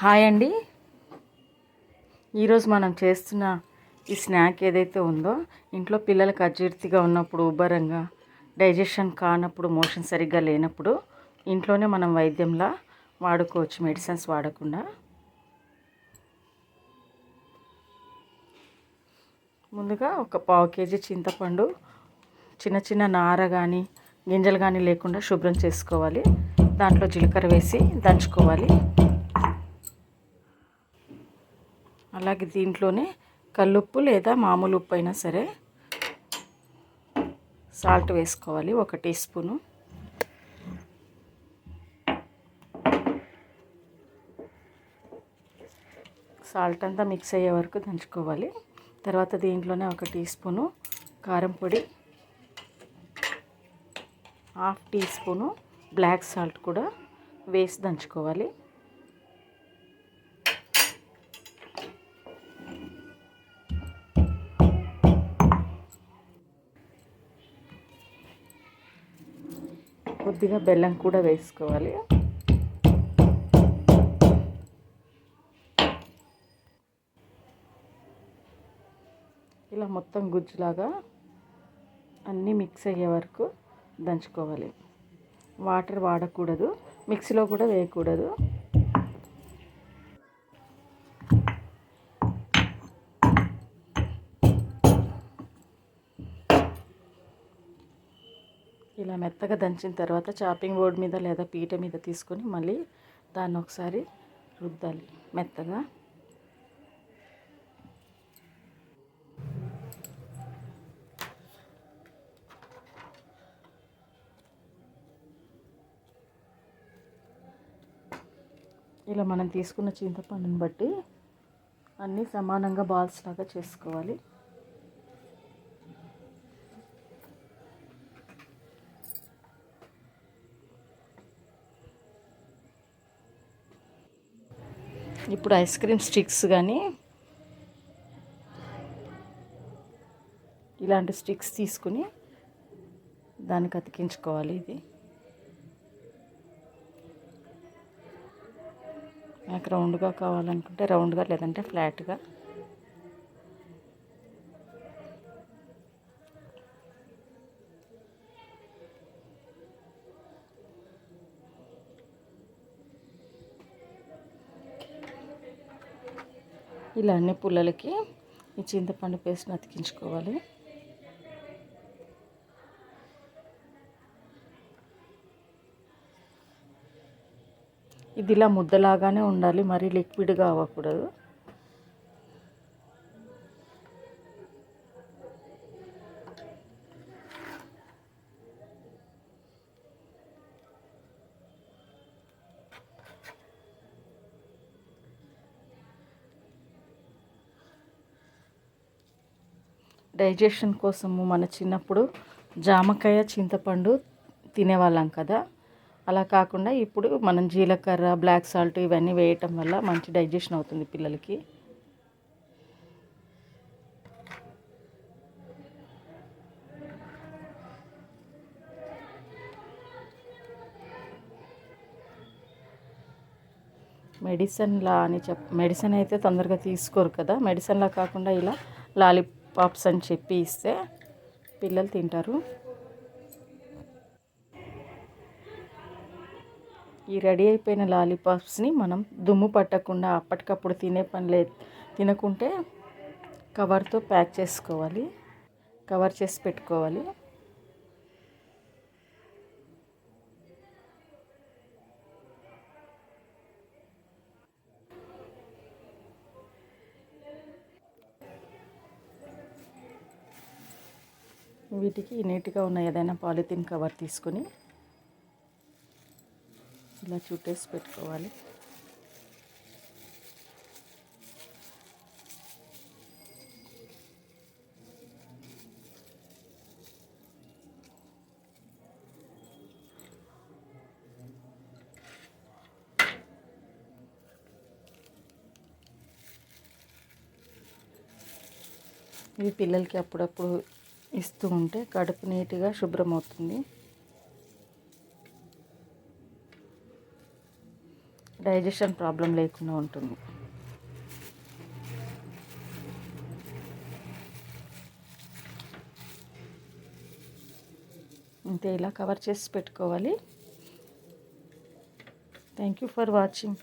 Hi అండి. ఈరోజు మనం చేస్తున్న ఈ స్నాక్ ఏదైతే ఉందో ఇంట్లో పిల్లలకు అజీర్తిగా ఉన్నప్పుడు ఉబ్బరంగా డైజెషన్ కానప్పుడు మోషన్ సరిగ్గా లేనప్పుడు ఇంట్లోనే మనం వైద్యంలా వాడుకోవచ్చు మెడిసిన్స్ వాడకుండా. ముందుగా ఒక పావు కేజీ చింతపండు చిన్న చిన్న నార కానీ గింజలు కానీ లేకుండా శుభ్రం చేసుకోవాలి. దాంట్లో జీలకర్ర వేసి దంచుకోవాలి. అలాగే దీంట్లోనే కల్లుప్పు లేదా మామూలు ఉప్పు అయినా సరే సాల్ట్ వేసుకోవాలి ఒక టీ స్పూను. సాల్ట్ అంతా మిక్స్ అయ్యే వరకు దంచుకోవాలి. తర్వాత దీంట్లోనే ఒక టీ స్పూను కారం పొడి half teaspoon black salt కూడా వేసి దంచుకోవాలి. కొద్దిగా బెల్లం కూడా వేసుకోవాలి. ఇలా మొత్తం గుజ్జులాగా అన్నీ మిక్స్ అయ్యే వరకు దంచుకోవాలి. వాటర్ వాడకూడదు. మిక్సీలో కూడా వేయకూడదు. ఇలా మెత్తగా దంచిన తర్వాత చాపింగ్ బోర్డ్ మీద లేదా పీట మీద తీసుకొని మళ్ళీ దాన్ని ఒకసారి రుద్దాలి మెత్తగా. ఇలా మనం తీసుకున్న చింతపండుని బట్టి అన్నీ సమానంగా బాల్స్ లాగా చేసుకోవాలి. ఇప్పుడు ఐస్ క్రీమ్ స్టిక్స్ కానీ ఇలాంటి స్టిక్స్ తీసుకుని దానికి అతికించుకోవాలి ఇది. నాకు రౌండ్గా కావాలనుకుంటే రౌండ్గా లేదంటే ఫ్లాట్గా. ఇలా అన్ని పుల్లలకి ఈ చింతపండు పేస్ట్ని అతికించుకోవాలి. ఇది ఇలా ముద్దలాగానే ఉండాలి మరీ లిక్విడ్గా అవ్వకూడదు. డైజెషన్ కోసము మన చిన్నప్పుడు జామకాయ చింతపండు తినేవాళ్ళం కదా. అలా కాకుండా ఇప్పుడు మనం జీలకర్ర బ్లాక్ సాల్ట్ ఇవన్నీ వేయటం వల్ల మంచి డైజెషన్ అవుతుంది పిల్లలకి. మెడిసిన్లా అని చెప్ మెడిసిన్ అయితే తొందరగా తీసుకోరు కదా. మెడిసిన్లా కాకుండా ఇలా పాప్స్ అని చెప్పి ఇస్తే పిల్లలు తింటారు. ఈ రెడీ అయిపోయిన లాలీపాప్స్ని మనం దుమ్ము పట్టకుండా అప్పటికప్పుడు తినే పని లే తినకుంటే కవర్తో ప్యాక్ చేసుకోవాలి. కవర్ చేసి పెట్టుకోవాలి. వీటికి నీట్గా ఉన్న ఏదైనా పాలిథిన్ కవర్ తీసుకొని ఇలా చుట్టేసి పెట్టుకోవాలి. ఇవి పిల్లలకి అప్పుడప్పుడు ఇస్తూ ఉంటే కడుపు నీట్గా శుభ్రం అవుతుంది డైజెషన్ ప్రాబ్లం లేకుండా ఉంటుంది. అంతే ఇలా కవర్ చేసి పెట్టుకోవాలి. Thank you for watching.